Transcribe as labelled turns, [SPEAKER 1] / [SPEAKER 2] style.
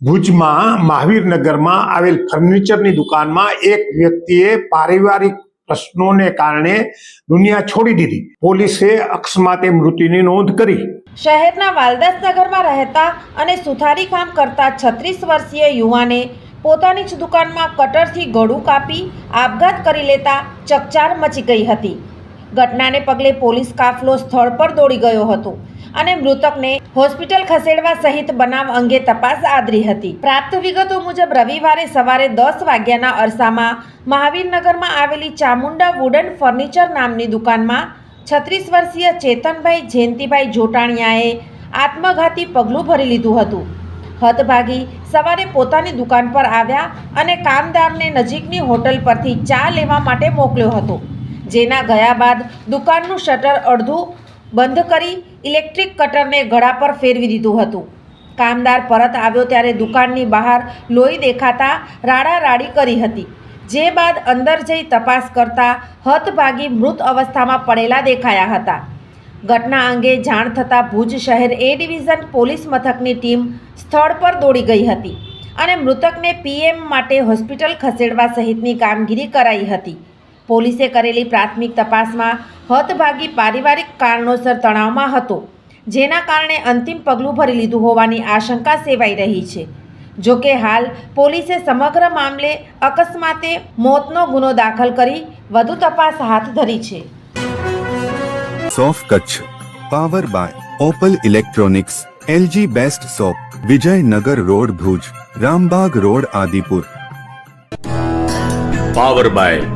[SPEAKER 1] ભુજમાં મહાવીરનગરમાં આવેલ ફર્નિચરની દુકાનમાં એક વ્યક્તિએ પારિવારિક પ્રશ્નોને કારણે દુનિયા છોડી દીધી. પોલીસે અકસ્માતે મૃત્યુની નોંધ કરી.
[SPEAKER 2] શહેરના વાલદાસનગરમાં રહેતા અને સુથારી કામ કરતા છત્રીસ વર્ષીય યુવાને પોતાની જ દુકાનમાં કટરથી ગળું કાપી આપઘાત કરી લેતા ચકચાર મચી ગઈ હતી. ઘટનાને પગલે પોલીસ કાફલો સ્થળ પર દોડી ગયો હતો અને મૃતકને હોસ્પિટલ ખસેડવા સહિત બનાવ અંગે તપાસ આદરી હતી. પ્રાપ્ત વિગતો મુજબ રવિવારે સવારે દસ વાગ્યાના અરસામાં મહાવીરનગરમાં આવેલી ચામુંડા વુડન ફર્નિચર નામની દુકાનમાં છત્રીસ વર્ષીય ચેતનભાઈ જયંતિભાઈ જોટાણિયાએ આત્મઘાતી પગલું ભરી લીધું હતું. હતભાગી સવારે પોતાની દુકાન પર આવ્યા અને કામદારને નજીકની હોટલ પરથી ચા લેવા માટે મોકલ્યો હતો. જેના ગયા બાદ દુકાનનું શટર અડધું બંધ કરી ઇલેક્ટ્રિક કટરને ગળા પર ફેરવી દીધું હતું. કામદાર પરત આવ્યો ત્યારે દુકાનની બહાર લોહી દેખાતા રાડારાડી કરી હતી. જે બાદ અંદર જઈ તપાસ કરતા હતભાગી મૃત અવસ્થામાં પડેલા દેખાયા હતા. ઘટના અંગે જાણ થતાં ભુજ શહેર એ ડિવિઝન પોલીસ મથકની ટીમ સ્થળ પર દોડી ગઈ હતી અને મૃતકને પીએમ માટે હોસ્પિટલ ખસેડવા સહિતની કામગીરી કરાઈ હતી. પોલીસે કરેલી પ્રાથમિક તપાસમાં હતભાગી પારિવારિક કારણોસર તણાવમાં હતો જેના કારણે અંતિમ પગલું ભરી લીધું હોવાની આશંકા સેવાઈ રહી છે. જો કે હાલ પોલીસે સમગ્ર મામલે અકસ્માતે મોતનો ગુનો દાખલ કરી વધુ તપાસ હાથ ધરી છે.
[SPEAKER 3] સોફ Kutch power by Opal electronics LG best shop Vijaynagar road Bhuj Rambag road Adipur.
[SPEAKER 4] Power by